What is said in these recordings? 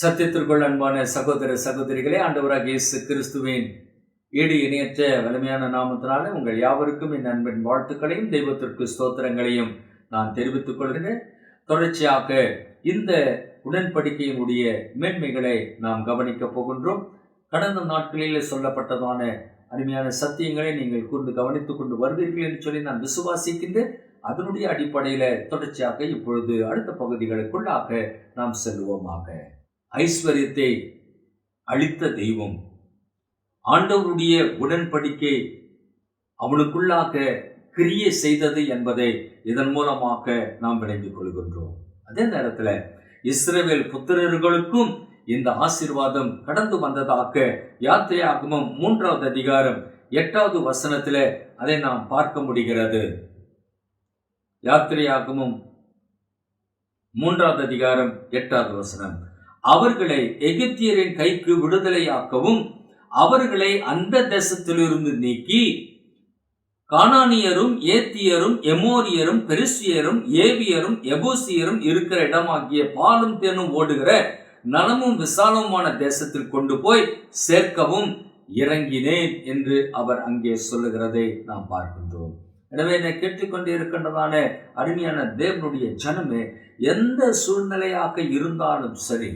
சத்தியத்திற்குள் அன்பான சகோதர சகோதரிகளே ஆண்டவராக இயேசு கிறிஸ்துவின் ஈடு இணையற்ற வலிமையான நாமத்தினாலே உங்கள் யாவருக்கும் என் அன்பின் வாழ்த்துக்களையும் தெய்வத்திற்கு ஸ்தோத்திரங்களையும் நான் தெரிவித்துக் கொள்கிறேன். தொடர்ச்சியாக இந்த உடன்படிக்கையினுடைய மேன்மைகளை நாம் கவனிக்கப் போகின்றோம். கடந்த நாட்களில் சொல்லப்பட்டதான அருமையான சத்தியங்களை நீங்கள் கூர்ந்து கவனித்துக் கொண்டு வருவீர்கள் என்று சொல்லி நான் விசுவாசிக்கின்றேன். அதனுடைய அடிப்படையில் தொடர்ச்சியாக இப்பொழுது அடுத்த பகுதிகளுக்குள்ளாக நாம் செல்வோமாக. ஐஸ்வர்யத்தை அளித்த தெய்வம். ஆண்டவருடைய உடன்படிக்கை அவனுக்குள்ளாக கிரியை செய்தது என்பதை இதன் மூலமாக நாம் விளங்கிக் கொள்கின்றோம். அதே நேரத்தில் இஸ்ரேவேல் புத்திரர்களுக்கும் இந்த ஆசீர்வாதம் கடந்து வந்ததாக யாத்திரையாகமும் மூன்றாவது அதிகாரம் எட்டாவது வசனத்தில் அதை நாம் பார்க்க முடிகிறது. யாத்திரையாகமும் மூன்றாவது அதிகாரம் எட்டாவது வசனம். அவர்களை எகிப்தியரின் கைக்கு விடுதலையாக்கவும் அவர்களை அந்த தேசத்திலிருந்து நீக்கி கானானியரும் ஏத்தியரும் எமோரியரும் பெருசியரும் ஏவியரும் எபூசியரும் இருக்கிற இடமாகிய பாலும் தேனும் ஓடுகிற நலமும் விசாலமுமான தேசத்தில் கொண்டு போய் சேர்க்கவும் இறங்கினேன் என்று அவர் அங்கே சொல்லுகிறதை நாம் பார்க்கின்றோம். எனவே என்னை கேட்டுக்கொண்டு இருக்கின்றதான அருமையான தேவனுடைய ஜனமே எந்த சூழ்நிலையாக இருந்தாலும் சரி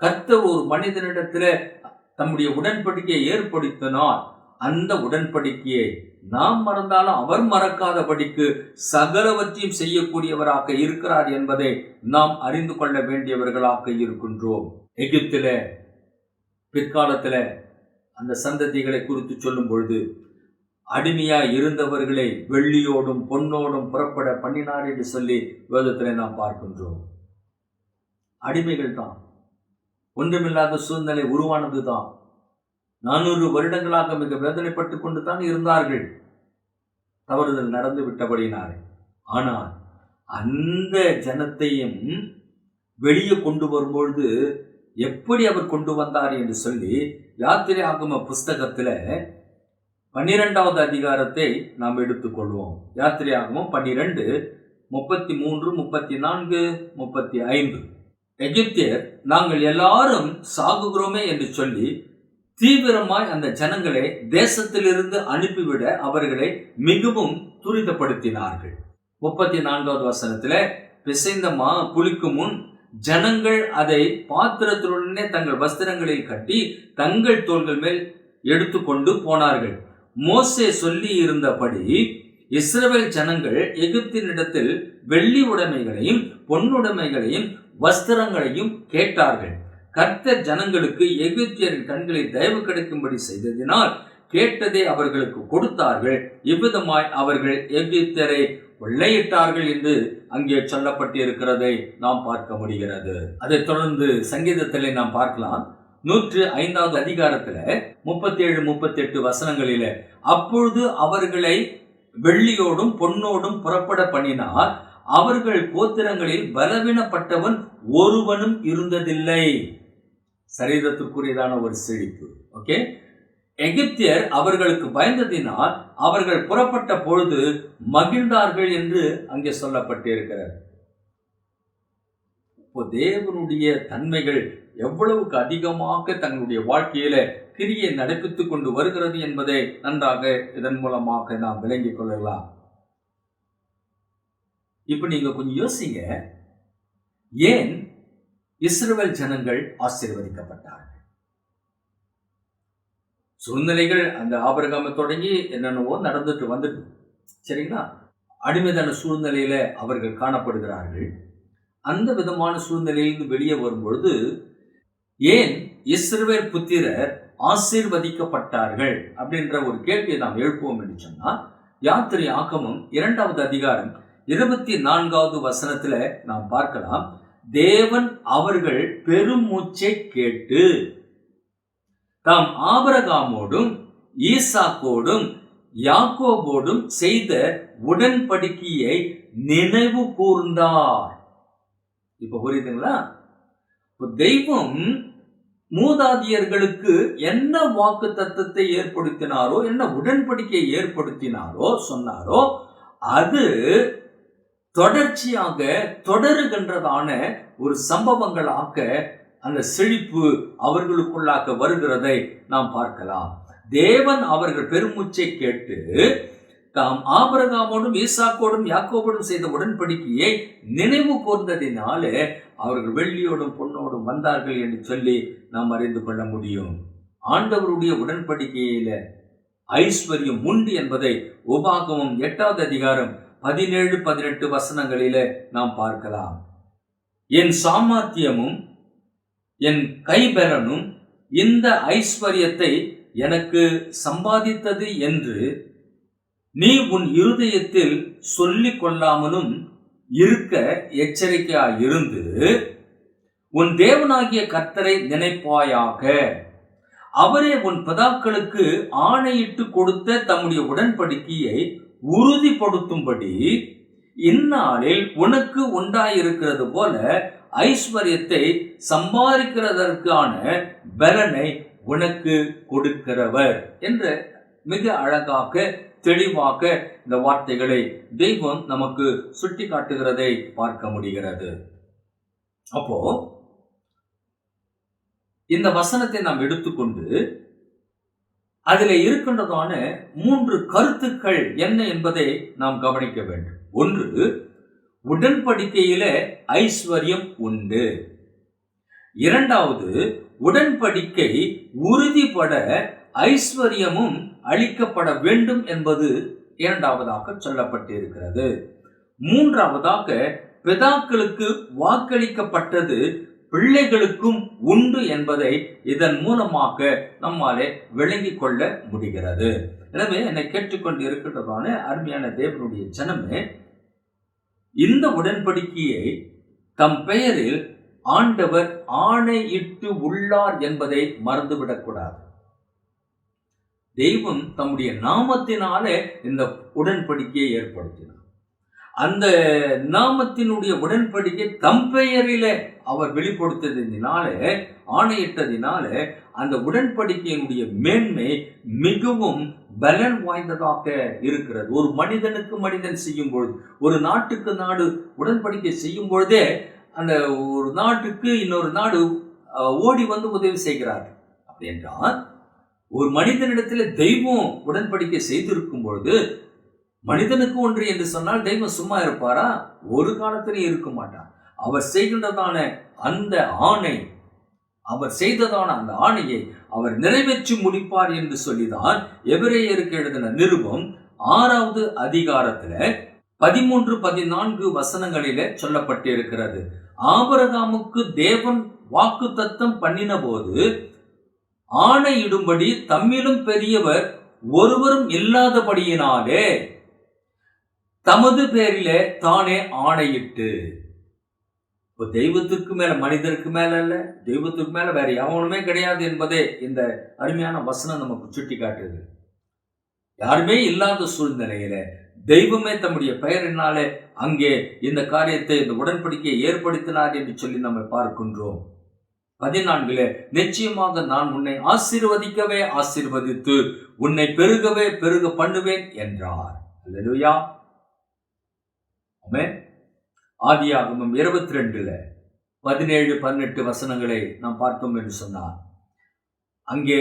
கத்த ஒரு மனிதனிடத்தில் தம்முடைய உடன்படிக்கையை ஏற்படுத்தினால் அந்த உடன்படிக்கையை நாம் மறந்தாலும் அவர் மறக்காதபடிக்கு சகலவற்றையும் செய்யக்கூடியவராக இருக்கிறார் என்பதை நாம் அறிந்து கொள்ள வேண்டியவர்களாக இருக்கின்றோம். எகிப்தில பிற்காலத்தில் அந்த சந்ததிகளை குறித்து சொல்லும் பொழுது அடிமையாக இருந்தவர்களை வெள்ளியோடும் பொன்னோடும் புறப்பட பண்ணினார் என்று சொல்லி வேதத்தில் நாம் பார்க்கின்றோம். அடிமைகள் தான் ஒன்றுமில்லாத சூழ்நிலை உருவானது தான் நானூறு வருடங்களாக மிக வேதனைப்பட்டு கொண்டு தான் இருந்தார்கள். தவறுதல் நடந்து விட்டபடினாரே ஆனால் அந்த ஜனத்தையும் வெளியே கொண்டு வரும்பொழுது எப்படி அவர் கொண்டு வந்தார் என்று சொல்லி யாத்திரை ஆகம புஸ்தகத்தில் பன்னிரெண்டாவது அதிகாரத்தை நாம் எடுத்துக்கொள்வோம். யாத்திரை ஆகமம் பன்னிரெண்டு முப்பத்தி மூன்று முப்பத்தி நான்கு முப்பத்தி ஐந்து. எகிப்தியர் நாங்கள் எல்லாரும் சாகுகிறோமே என்று சொல்லி தீவிரமாய் அந்த ஜனங்களை தேசத்திலிருந்து அனுப்பிவிட அவர்களை மிகவும் துரிதப்படுத்தினார்கள். முப்பத்தி நான்காவது வசனத்துல பிசைந்த மா குளிக்கும் முன் ஜனங்கள் அதை பாத்திரத்துடனே தங்கள் வஸ்திரங்களில் கட்டி தங்கள் தோள்கள் மேல் எடுத்துக்கொண்டு போனார்கள். மோசே சொல்லி இருந்தபடி இஸ்ரவேல் ஜனங்கள் எகிப்தினிடத்தில் வெள்ளி உடைமைகளையும் பொன்னுடைமைகளையும் வஸ்திரங்களையும் கேட்டார்கள். கர்த்தர் ஜனங்களுக்கு எகிப்தியரின் கண்களில் தயவு கிடைக்கும்படி செய்ததினால் கேட்டதை அவர்களுக்கு கொடுத்தார்கள். இவ்விதமாய் அவர்கள் எகிப்தியரை கொள்ளையிட்டார்கள் என்று அங்கே சொல்லப்பட்டிருக்கிறதை நாம் பார்க்க முடிகிறது. அதைத் தொடர்ந்து சங்கீதத்திலே நாம் பார்க்கலாம். நூற்று ஐந்தாவது அதிகாரத்துல முப்பத்தி ஏழு முப்பத்தி எட்டு வசனங்களில அப்பொழுது அவர்களை வெள்ளியோடும் பொன்னோடும் புறப்பட பண்ணினார். அவர்கள் கோத்திரங்களில் பலவீனப்பட்டவன் ஒருவனும் இருந்ததில்லை. சரீரத்துக்குரியதான ஒரு செழிப்பு. ஓகே எகிப்தியர் அவர்களுக்கு பயந்ததினால் அவர்கள் புறப்பட்ட பொழுது மகிழ்ந்தார்கள் என்று அங்கே சொல்லப்பட்டிருக்கிறார் இப்போ தேவனுடைய தன்மைகள் எவ்வளவுக்கு அதிகமாக தங்களுடைய வாழ்க்கையில கிரியை நடப்பித்துக் கொண்டு வருகிறது என்பதை நன்றாக இதன் மூலமாக நாம் விளங்கிக் கொள்ளலாம். இப்போ நீங்க கொஞ்சம் யோசிங்க. ஏன் இஸ்ரவேல் ஜனங்கள் ஆசீர்வதிக்கப்பட்டார்கள்? சூழ்நிலைகள் அந்த ஆபரகாம தொடங்கி என்னென்னவோ நடந்துட்டு வந்துட்டு சரிங்களா? அடிமைதான சூழ்நிலையில அவர்கள் காணப்படுகிறார்கள். அந்த விதமான சூழ்நிலையிலிருந்து வெளியே வரும்பொழுது ஏன் இஸ்ரவேல் புத்திரர் ஆசீர்வதிக்கப்பட்டார்கள் அப்படின்ற ஒரு கேள்வியை நாம் எழுப்புவோம் என்று சொன்னால் யாத்திரை ஆக்கமும் இரண்டாவது அதிகாரம் இருபத்தி நான்காவது வசனத்துல நாம் பார்க்கலாம் தேவன் அவர்கள் பெருமூச்சை கேட்டு தாம் ஆபரகாமோடும் ஈசாக்கோடும் யாக்கோபோடும் செய்த உடன்படிக்கையை நினைவு கூர்ந்தார். இப்ப புரியுதுங்களா? இப்போ தெய்வம் மூதாதியர்களுக்கு என்ன வாக்கு தத்துவத்தை ஏற்படுத்தினாரோ என்ன உடன்படிக்கையை ஏற்படுத்தினாரோ சொன்னாரோ அது தொடர்ச்சியாக தொடருகின்றதான ஒரு சம்பவங்களாக அந்த செழிப்பு அவர்களுக்குள்ளாக வருகிறதை நாம் பார்க்கலாம். தேவன் அவர்கள் பெருமூச்சை கேட்டு தாம் ஆபரகாமோடும் ஈசாக்கோடும் யாக்கோபோடும் செய்த உடன்படிக்கையை நினைவு கூர்ந்ததினாலே அவர்கள் வெள்ளியோடும் பொன்னோடும் வந்தார்கள் என்று சொல்லி நாம் அறிந்து கொள்ள முடியும். ஆண்டவருடைய உடன்படிக்கையில ஐஸ்வர்யம் உண்டு என்பதை உபாகமும் எட்டாவது அதிகாரம் பதினேழு பதினெட்டு வசனங்களிலே நாம் பார்க்கலாம். என் சாமர்த்தியமும் என் கைபெறனும் இந்த ஐஸ்வர்யத்தை எனக்கு சம்பாதித்தது என்று நீ உன் இருதயத்தில் சொல்லிக் கொள்ளாமலும் இருக்க எச்சரிக்கையாயிருந்து உன் தேவனாகிய கர்த்தரை நினைப்பாயாக. அவரே உன் பிதாக்களுக்கு ஆணையிட்டு கொடுத்த தம்முடைய உடன்படிக்கையை உறுதிப்படுத்தும்படி இந்நாளில் உனக்கு உண்டாயிருக்கிறது போல ஐஸ்வர்யத்தை சம்பாதிக்கிறதற்கான பலனை உனக்கு கொடுக்கிறவர் என்று மிக அழகாக தெளிவாக இந்த வார்த்தைகளை தெய்வம் நமக்கு சுட்டி காட்டுகிறதை பார்க்க முடிகிறது. அப்போ இந்த வசனத்தை நாம் எடுத்துக்கொண்டு அதில் இருக்கின்றதான மூன்று கருத்துக்கள் என்ன என்பதை நாம் கவனிக்க வேண்டும். ஒன்று உடன்படிக்கையில ஐஸ்வர்யம் உண்டு. இரண்டாவது உடன்படிக்கை உறுதிப்பட ஐஸ்வர்யமும் அளிக்கப்பட வேண்டும் என்பது இரண்டாவதாக சொல்லப்பட்டிருக்கிறது. மூன்றாவதாக பிதாக்களுக்கு வாக்களிக்கப்பட்டது பிள்ளைகளுக்கும் உண்டு என்பதை இதன் மூலமாக நம்மாலே விளங்கி கொள்ள முடிகிறது. எனவே என்னை கேட்டுக்கொண்டு இருக்கின்றதான அருமையான தேவனுடைய ஜனமே இந்த உடன்படிக்கையை தம் பெயரில் ஆண்டவர் ஆணையிட்டு உள்ளார் என்பதை மறந்துவிடக்கூடாது. தெய்வம் தம்முடைய நாமத்தினாலே இந்த உடன்படிக்கையை ஏற்படுத்தினார். அந்த நாமத்தினுடைய உடன்படிக்கை தம் பெயரிலே அவர் வெளிப்படுத்ததினாலே ஆணையிட்டதினாலே அந்த உடன்படிக்கையினுடைய மேன்மை மிகவும் பலன் வாய்ந்ததாக இருக்கிறது. ஒரு மனிதனுக்கு மனிதன் செய்யும் பொழுது ஒரு நாட்டுக்கு நாடு உடன்படிக்கை செய்யும் பொழுதே அந்த ஒரு நாட்டுக்கு இன்னொரு நாடு ஓடி வந்து உதவி செய்கிறார் அப்படின்றால் ஒரு மனிதனிடத்தில் தெய்வம் உடன்படிக்கை செய்திருக்கும் பொழுது மனிதனுக்கு ஒன்று என்று சொன்னால் தெய்வம் சும்மா இருப்பாரா? ஒரு காலத்திலும் இருக்க மாட்டார் அவர் செய்கின்றதான அந்த ஆணை அவர் செய்ததான அந்த ஆணையை அவர் நிறைவேற்றி முடிப்பார் என்று சொல்லிதான் எபிரேயருக்கு எழுதின நிருபம் ஆறாவது அதிகாரத்துல பதிமூன்று பதினான்கு வசனங்களிலே சொல்லப்பட்டிருக்கிறது. ஆபரகாமுக்கு தேவன் வாக்கு தத்தம் பண்ணின போது ஆணையிடும்படி தம்மிலும் பெரியவர் ஒருவரும் இல்லாதபடியினாலே தமது பேரிலே தானே ஆணையிட்டு. இப்போ தெய்வத்துக்கு மேல மனிதருக்கு மேல அல்ல தெய்வத்துக்கு மேல வேற எவனுமே கிடையாது என்பதே இந்த அருமையான வசனம் நமக்கு சுட்டி காட்டுது யாருமே இல்லாத சூழ்நிலையில தெய்வமே தம்முடைய பெயரினாலே அங்கே இந்த காரியத்தை இந்த உடன்படிக்கையை ஏற்படுத்தினார் என்று சொல்லி நம்ம பார்க்கின்றோம். பதினான்கிலே நிச்சயமாக நான் உன்னை ஆசீர்வதிக்கவே ஆசீர்வதித்து உன்னை பெருகவே பெருக பண்ணுவேன் என்றார். அவன் ஆதி ஆகமம் இருபத்தி ரெண்டுல பதினேழு பதினெட்டு வசனங்களை நாம் பார்த்தோம் என்று சொன்னார். அங்கே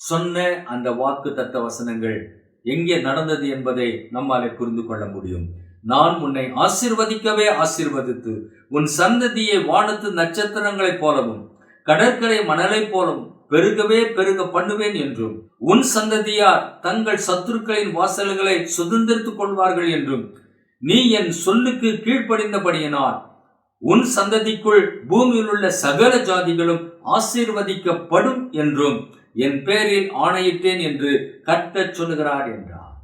சொன்ன அந்த வாக்கு தத்த வசனங்கள் எங்கே நடந்தது என்பதை நம்மாலே புரிந்து கொள்ள முடியும். நான் உன்னை ஆசிர்வதிக்கவே ஆசிர்வதித்து உன் சந்ததியை வானத்து நட்சத்திரங்களைப் போலவும் கடற்கரை மணலைப் போலவும் பெருகவே பெருக பண்ணுவேன் என்றும் உன் சந்ததியார் தங்கள் சத்துருக்களின் வாசல்களை சுதந்திரித்துக் கொள்வார்கள் என்றும் நீ என் சொல்லுக்கு கீழ்ப்படிந்தபடியினால் உன் சந்ததிக்குள் பூமியில் உள்ள சகல ஜாதிகளும் ஆசீர்வதிக்கப்படும் என்றும் என் பேரில் ஆணையிட்டேன் என்று கர்த்தர் சொல்லுகிறார் என்றார்.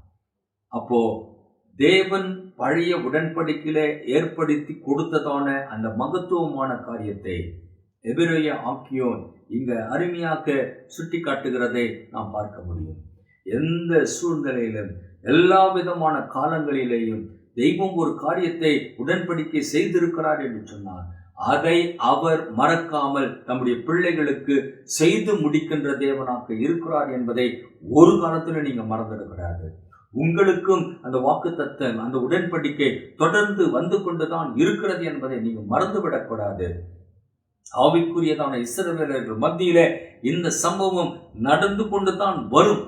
அப்போ தேவன் பழைய உடன்படிக்கையில ஏற்படுத்தி கொடுத்ததான அந்த மகத்துவமான காரியத்தை எபிரேய ஆக்கியோன் இங்க அருமையாக சுட்டி காட்டுகிறதை நாம் பார்க்க முடியும். எந்த சூழ்நிலையிலும் எல்லா விதமான காலங்களிலேயும் தெய்வம் ஒரு காரியத்தை உடன்படிக்கை செய்திருக்கிறார் என்று சொன்னார் அதை அவர் மறக்காமல் தம்முடைய பிள்ளைகளுக்கு செய்து முடிக்கின்ற தேவனாக இருக்கிறார் என்பதை ஒரு காலத்திலும் நீங்க மறந்துடக்கூடாது உங்களுக்கும் அந்த வாக்கு தத்தம் அந்த உடன்படிக்கை தொடர்ந்து வந்து கொண்டுதான் இருக்கிறது என்பதை நீங்க மறந்துவிடக்கூடாது ஆவிக்குரியதான இஸ்ரவேலர்கள் மத்தியில இந்த சம்பவம் நடந்து கொண்டுதான் வரும்.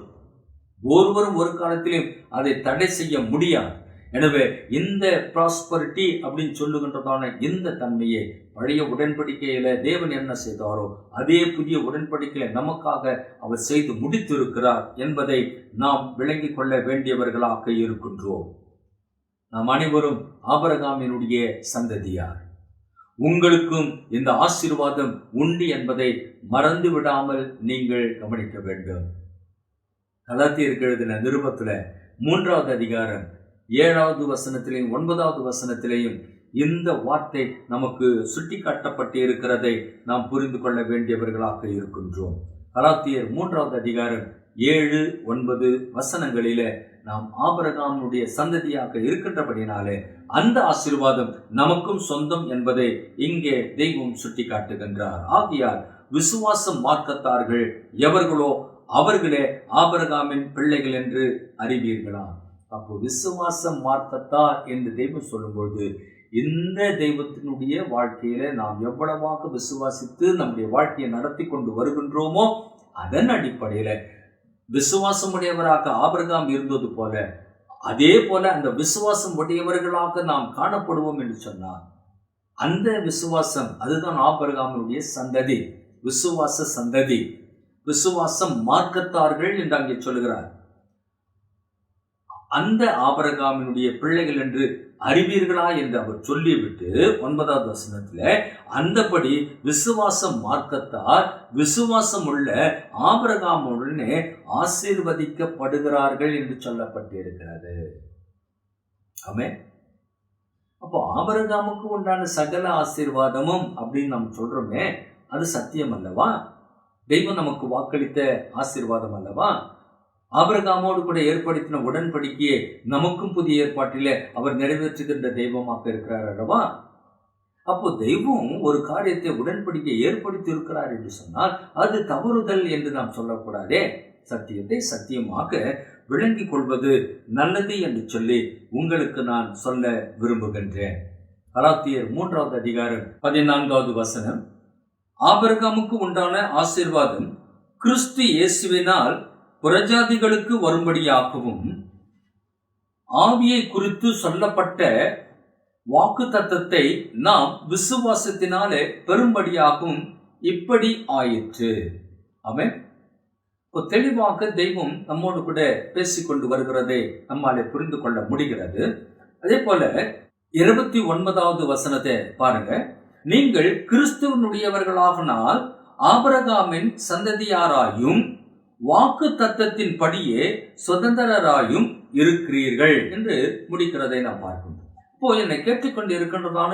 ஒருவரும் ஒரு காலத்திலும் அதை தடை செய்ய முடியாது. எனவே இந்த ப்ராஸ்பரிட்டி அப்படின்னு சொல்லுகின்றதான இந்த தன்மையை பழைய உடன்படிக்கையில் தேவன் என்ன செய்தாரோ அதே புதிய உடன்படிக்கையில நமக்காக அவர் செய்து முடித்திருக்கிறார் என்பதை நாம் விளங்கிக் கொள்ள வேண்டியவர்களாக இருக்கின்றோம். நாம் அனைவரும் ஆபரகாமினுடைய சந்ததியார். உங்களுக்கும் இந்த ஆசீர்வாதம் உண்டு என்பதை மறந்து விடாமல் நீங்கள் கவனிக்க வேண்டும். கலாத்தியர்கள் எழுதின நிருபத்தில் மூன்றாவது அதிகாரம் ஏழாவது வசனத்திலையும் ஒன்பதாவது வசனத்திலையும் இந்த வார்த்தை நமக்கு சுட்டி காட்டப்பட்டு இருக்கிறதை நாம் புரிந்து கொள்ள வேண்டியவர்களாக இருக்கின்றோம். கலாத்தியர் மூன்றாவது அதிகாரம் ஏழு ஒன்பது வசனங்களில நாம் ஆபரகாமுடைய சந்ததியாக இருக்கின்றபடினாலே அந்த ஆசீர்வாதம் நமக்கும் சொந்தம் என்பதை இங்கே தெய்வம் சுட்டி காட்டுகின்றார் ஆகியால் விசுவாசம் மார்க்கத்தார்கள் எவர்களோ அவர்களே ஆபரகாமின் பிள்ளைகள் என்று அறிவீர்களா? அப்போ விசுவாசம் மார்க்கத்தா என்று தெய்வம் சொல்லும்பொழுது இந்த தெய்வத்தினுடைய வாழ்க்கையில நாம் எவ்வளவாக விசுவாசித்து நம்முடைய வாழ்க்கையை நடத்தி கொண்டு வருகின்றோமோ அதன் அடிப்படையில விசுவாசம் உடையவராக ஆபிரகாம் இருந்தது போல அதே போல அந்த விசுவாசம் உடையவர்களாக நாம் காணப்படுவோம் என்று சொன்னார் அந்த விசுவாசம் அதுதான் ஆபிரகாமினுடைய சந்ததி. விசுவாச சந்ததி. விசுவாசம் மார்க்கத்தார்கள் என்று அங்கே சொல்லுகிறார். அந்த ஆபரகாமினுடைய பிள்ளைகள் என்று அறிவீர்களா என்று அவர் சொல்லிவிட்டு ஒன்பதாவது வசனத்தில் அந்தபடி விசுவாசம் மார்க்கத்தார் விசுவாசம் உள்ள ஆபரகாமுடனே ஆசீர்வதிக்கப்படுகிறார்கள் என்று சொல்லப்பட்டிருக்கிறது. ஆமே அப்போ ஆபரகாமுக்கு உண்டான சகல ஆசீர்வாதமும் அப்படின்னு நம்ம சொல்றோமே அது சத்தியம் அல்லவா? தெய்வம் நமக்கு வாக்களித்த ஆசீர்வாதம் அல்லவா? ஆபரகாமோடு கூட ஏற்படுத்தின உடன்படிக்கையை நமக்கும் புதிய ஏற்பாட்டிலே அவர் நிறைவேற்றுகின்ற தெய்வமாக இருக்கிறார் அல்லவா? அப்போ தெய்வம் ஒரு காரியத்தை உடன்படிக்கை ஏற்படுத்தி இருக்கிறார் என்று சொன்னால் அது தவறுதல் என்று நாம் சொல்லக்கூடாதே. சத்தியத்தை சத்தியமாக விளங்கிக் கொள்வது நல்லது என்று சொல்லி உங்களுக்கு நான் சொல்ல விரும்புகின்றேன். கலாத்தியர் மூன்றாவது அதிகாரம் பதினான்காவது வசனம். ஆபரகாமுக்கு உண்டான ஆசீர்வாதம் கிறிஸ்து இயேசுவினால் புறஜாதிகளுக்கு வரும்படியாகவும் ஆவியை குறித்து சொல்லப்பட்ட வாக்கு தத்தத்தை நாம் விசுவாசத்தினாலே பெரும்படியாகவும் இப்படி ஆயிற்று. அவன் இப்போ தெளிவாக தெய்வம் நம்மோடு கூட பேசிக்கொண்டு வருகிறதை நம்மாலே புரிந்து கொள்ள முடிகிறது. அதே போல இருபத்தி ஒன்பதாவது வசனத்தை பாருங்க. நீங்கள் கிறிஸ்துவனுடையவர்களாகனால் ஆபரகாமின் சந்ததியாராயும் வாக்கு தத்தத்தின் படியே சுதந்திரராயும் இருக்கிறீர்கள் என்று முடிக்கிறதை நாம் பார்க்கின்றோம். இப்போ என்னை கேட்டுக்கொண்டு இருக்கின்றதான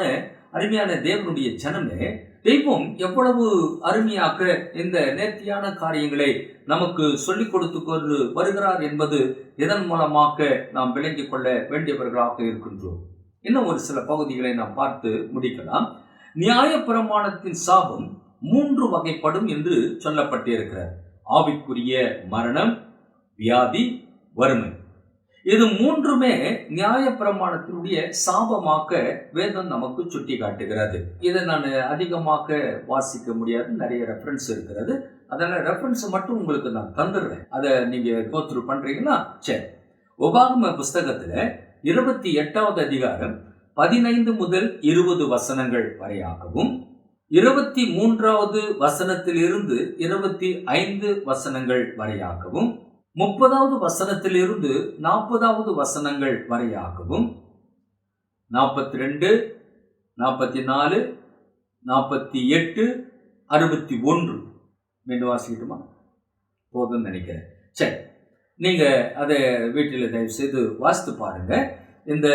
அருமையான தேவனுடைய ஜனமே தெய்வம் எவ்வளவு அருமையாக இந்த நேர்த்தியான காரியங்களை நமக்கு சொல்லிக் கொடுத்து கொண்டு வருகிறார் என்பது இதன் மூலமாக நாம் விளங்கிக் கொள்ள வேண்டியவர்களாக இருக்கின்றோம். இன்னும் ஒரு சில பகுதிகளை நாம் பார்த்து முடிக்கலாம். நியாய பிரமாணத்தின் சாபம் மூன்று வகைப்படும் என்று சொல்லப்பட்டிருக்கிறார் ஆவிக்குரிய மரணம் வியாதி வறுமை. இது மூன்றுமே நியாய பிரமாணத்தினுடைய சாபமாக்க வேதம் நமக்கு சுட்டி காட்டுகிறது இதை நான் அதிகமாக வாசிக்க முடியாது. நிறைய ரெஃபரன்ஸ் இருக்கிறது. அதனால் ரெஃபரன்ஸ் மட்டும் உங்களுக்கு நான் தந்துடுறேன். அதை நீங்கள் கோத்ரூ பண்ணுறீங்கன்னா சரி. ஒபாகம புஸ்தகத்தில் இருபத்தி எட்டாவது அதிகாரம் பதினைந்து முதல் இருபது வசனங்கள் வரையாகவும் இருபத்தி மூன்றாவது வசனத்திலிருந்து இருபத்தி ஐந்து வசனங்கள் வரையாகவும் முப்பதாவது வசனத்திலிருந்து நாற்பதாவது வசனங்கள் வரையாகவும் நாற்பத்தி ரெண்டு நாற்பத்தி நாலு நாற்பத்தி எட்டு அறுபத்தி ஒன்று. மீண்டும் வாசிக்கிட்டுமா? போதும்னு நினைக்கிறேன். சரி நீங்கள் அதை வீட்டில் தயவு செய்து வாசித்து பாருங்க. இந்த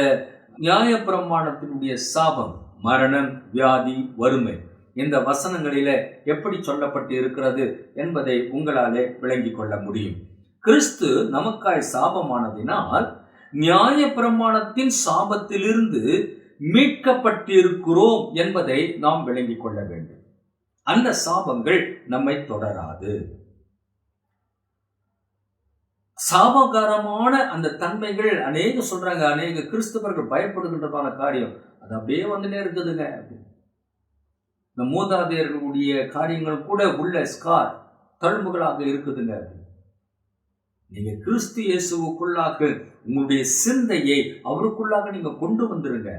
நியாயப்பிரமாணத்தினுடைய சாபம் மரணம் வியாதி வறுமை இந்த வசனங்களில எப்படி சொல்லப்பட்டு இருக்கிறது என்பதை உங்களாலே விளங்கி கொள்ள முடியும். கிறிஸ்து நமக்காய் சாபமானதினால் நியாய பிரமாணத்தின் சாபத்திலிருந்து மீட்கப்பட்டிருக்கிறோம் என்பதை நாம் விளங்கிக் கொள்ள வேண்டும். அந்த சாபங்கள் நம்மை தொடராது. சாபகாரமான அந்த தன்மைகள் அநேக சொல்றாங்க அநேக கிறிஸ்தவர்கள் பயப்படுகின்றதான காரியம். அது அப்படியே வந்துட்டே இருக்குதுங்க. அப்படின்னு. இந்த மூதாதையர்களுடைய காரியங்கள் கூட உள்ள ஸ்கார் தழும்புகளாக இருக்குதுங்க. நீங்க கிறிஸ்து இயேசுவுக்குள்ளாக உங்களுடைய சிந்தையை அவருக்குள்ளாக நீங்க கொண்டு வந்துருங்க.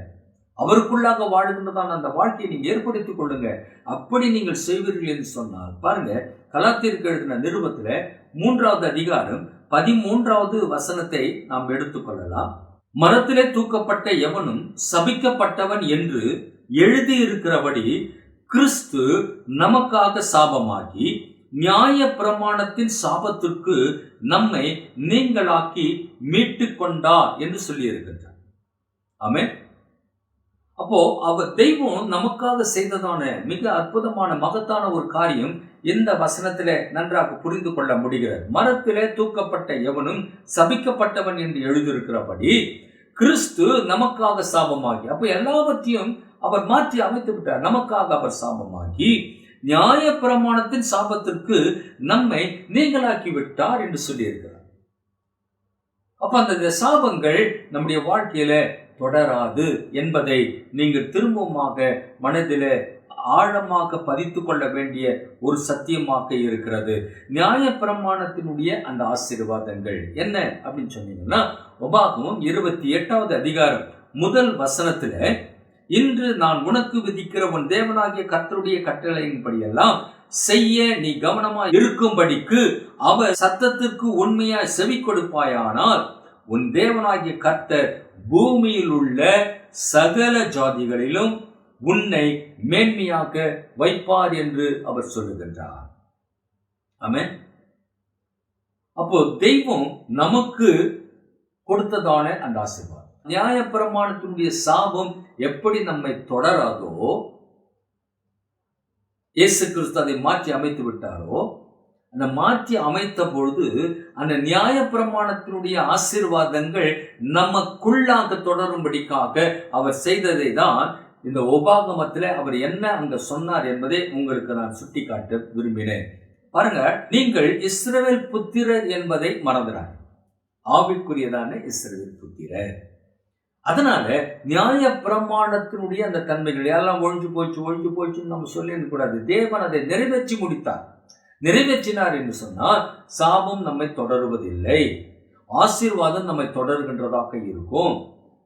அவருக்குள்ளாக வாழ்கின்றதான அந்த வாழ்க்கையை நீங்க ஏற்படுத்திக் கொள்ளுங்க. அப்படி நீங்கள் செய்வீர்கள் என்று சொன்னால் பாருங்க கலாத்திற்கு எழுதின நிருபத்துல மூன்றாவது அதிகாரம் பதிமூன்றாவது வசனத்தை நாம் எடுத்துக்கொள்ளலாம் மரத்திலே தூக்கப்பட்ட எவனும் சபிக்கப்பட்டவன் என்று எழுதியிருக்கிறபடி கிறிஸ்து நமக்காக சாபமாகி நியாய பிரமாணத்தின் சாபத்திற்கு நம்மை நீங்களாக்கி மீட்டு கொண்டார் என்று சொல்லியிருக்கின்றார். ஆமே அப்போ அவர் தெய்வம் நமக்காக செய்ததான மிக அற்புதமான மகத்தான ஒரு காரியம் இந்த வசனத்திலே நன்றாக புரிந்து கொள்ள முடிகிறது. மரத்திலே தூக்கப்பட்ட எவனும் சபிக்கப்பட்டவன் என்று எழுதியிருக்கிறபடி கிறிஸ்து நமக்காக சாபமாகி அப்போ எல்லாவற்றையும் அவர் மாற்றி அமைத்து விட்டார். நமக்காக அவர் சாபமாகி நியாய பிரமாணத்தின் சாபத்திற்கு நம்மை நீங்களாக்கி விட்டார் என்று சொல்லியிருக்கிறார். அப்ப அந்த சாபங்கள் நம்முடைய வாழ்க்கையில தொடராது என்பதை நீங்கள் திரும்பமாக மனதில ஆழமாக பதித்து கொள்ள வேண்டிய ஒரு சத்தியமாக இருக்கிறது. நியாய பிரமாணத்தினுடைய அந்த ஆசீர்வாதங்கள் என்ன அப்படின்னு சொன்னீங்கன்னா உபாகமும் இருபத்தி எட்டாவது அதிகாரம் முதல் வசனத்துல இன்று நான் உனக்கு விதிக்கிற உன் தேவனாகிய கர்த்தருடைய கட்டளையின்படியெல்லாம் செய்ய நீ கவனமா இருக்கும்படிக்கு அவர் சத்தத்திற்கு உண்மையாய் செவி கொடுப்பாயானால் உன் தேவனாகிய கர்த்தர் பூமியில் உள்ள சகல ஜாதிகளிலும் உன்னை மேன்மையாக்க வைப்பார் என்று அவர் சொல்லுகின்றார். ஆமே அப்போ தெய்வம் நமக்கு கொடுத்ததான அந்த ஆசீர்வாதம். நியாயப்பிரமாணத்தினுடைய சாபம் எப்படி நம்மை தொடராதோ இயேசு கிறிஸ்து அதை மாற்றி அமைத்து விட்டாரோ அந்த மாற்றி அமைத்த பொழுது அந்த நியாய பிரமாணத்தினுடைய ஆசீர்வாதங்கள் நமக்குள்ளாக தொடரும்படிக்காக அவர் செய்ததை தான் இந்த உபாகமத்தில் அவர் என்ன அங்க சொன்னார் என்பதை உங்களுக்கு நான் சுட்டிக்காட்ட விரும்பினேன். பாருங்க நீங்கள் இஸ்ரவேல் புத்திரர் என்பதை மறந்துறாங்க ஆவிக்குரியதான இஸ்ரவேல் புத்திரர். அதனால நியாய பிரமாணத்தினுடைய அந்த தன்மைகள் எல்லாம் ஒழிஞ்சு போச்சு ஒழிஞ்சு போச்சுன்னு நம்ம சொல்லிடக்கூடாது கூடாது. தேவன் அதை நிறைவேற்றி முடித்தார். நிறைவேற்றினார் என்று சொன்னால் சாபம் நம்மை தொடருவதில்லை. ஆசீர்வாதம் நம்மை தொடர்கின்றதாக இருக்கும்.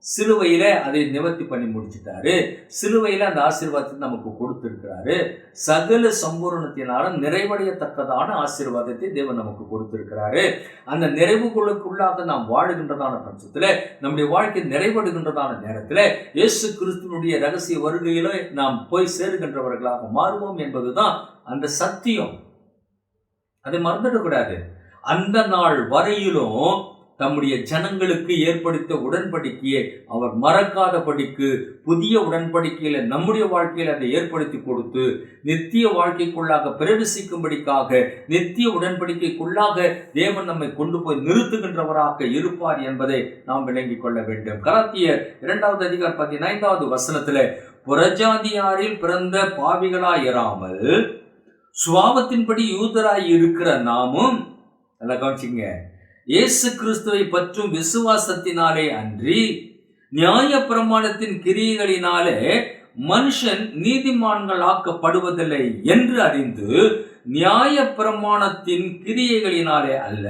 சிலுவையில அதை நிவர்த்தி பண்ணி முடிச்சிட்டாரு. சிலுவையில அந்த ஆசீர்வாதத்தை நமக்கு கொடுத்திருக்கிறாரு. சகல சம்பூரணத்தினாலும் நிறைவடையத்தக்கதான ஆசீர்வாதத்தை தேவன் நமக்கு கொடுத்திருக்கிறாரு. அந்த நிறைவுகளுக்குள்ளாக நாம் வாழுகின்றதான பட்சத்துல நம்முடைய வாழ்க்கை நிறைவடுகின்றதான நேரத்துல இயேசு கிறிஸ்துவனுடைய ரகசிய வருகையில நாம் போய் சேருகின்றவர்களாக மாறுவோம் என்பதுதான் அந்த சத்தியம். அதை மறந்துடக்கூடாது. அந்த நாள் வரையிலும் தம்முடைய ஜனங்களுக்கு ஏற்படுத்த உடன்படிக்கையை அவர் மறக்காதபடிக்கு புதிய உடன்படிக்கையில நம்முடைய வாழ்க்கையில் அதை ஏற்படுத்தி கொடுத்து நித்திய வாழ்க்கைக்குள்ளாக பிரவேசிக்கும்படிக்காக நித்திய உடன்படிக்கைக்குள்ளாக தேவன் நம்மை கொண்டு போய் நிறுத்துகின்றவராக இருப்பார் என்பதை நாம் விளங்கிக் கொள்ள வேண்டும். கராத்திய இரண்டாவது அதிகார் பதினைந்தாவது வசனத்துல புறஜாதியாரில் பிறந்த பாவிகளாய் இராமல் சுவாபத்தின்படி யூதராய் இருக்கிற நாமும் நல்லா கவனிச்சிங்க இயேசு கிறிஸ்துவை பற்றும் விசுவாசத்தினாலே அன்றி நியாய பிரமாணத்தின் கிரியைகளினாலே மனுஷன் நீதிமான்கள் ஆக்கப்படுவதில்லை என்று அறிந்து நியாய பிரமாணத்தின் கிரியைகளினாலே அல்ல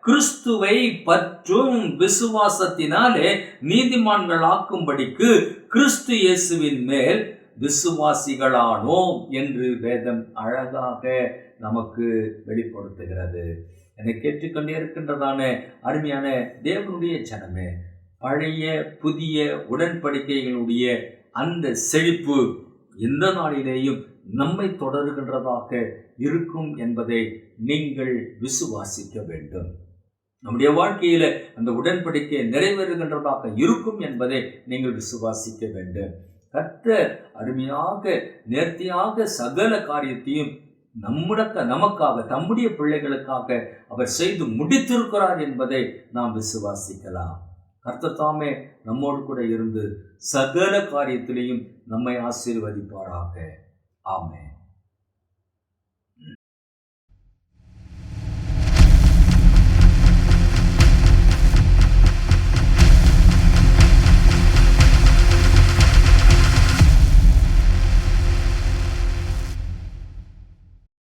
கிறிஸ்துவை பற்றும் விசுவாசத்தினாலே நீதிமான்கள் ஆக்கும்படிக்கு கிறிஸ்து இயேசுவின் மேல் விசுவாசிகளானோம் என்று வேதம் அழகாக நமக்கு வெளிப்படுத்துகிறது. என்னை கேட்டுக்கொண்டே இருக்கின்றதான அருமையான தேவனுடைய ஜனமே பழைய புதிய உடன்படிக்கைகளுடைய அந்த செழிப்பு எந்த நாளிலேயும் நம்மை தொடருகின்றதாக இருக்கும் என்பதை நீங்கள் விசுவாசிக்க வேண்டும். நம்முடைய வாழ்க்கையில் அந்த உடன்படிக்கை நிறைவேறுகின்றதாக இருக்கும் என்பதை நீங்கள் விசுவாசிக்க வேண்டும். கர்த்தர் அருமையாக நேர்த்தியாக சகல காரியத்தையும் நம்முடக்க நமக்காக தம்முடைய பிள்ளைகளுக்காக அவர் செய்து முடித்திருக்கிறார் என்பதை நாம் விசுவாசிக்கலாம். கர்த்தர் தாமே நம்மோடு கூட இருந்து சகல காரியத்திலையும் நம்மை ஆசீர்வதிப்பாராக. ஆமென்.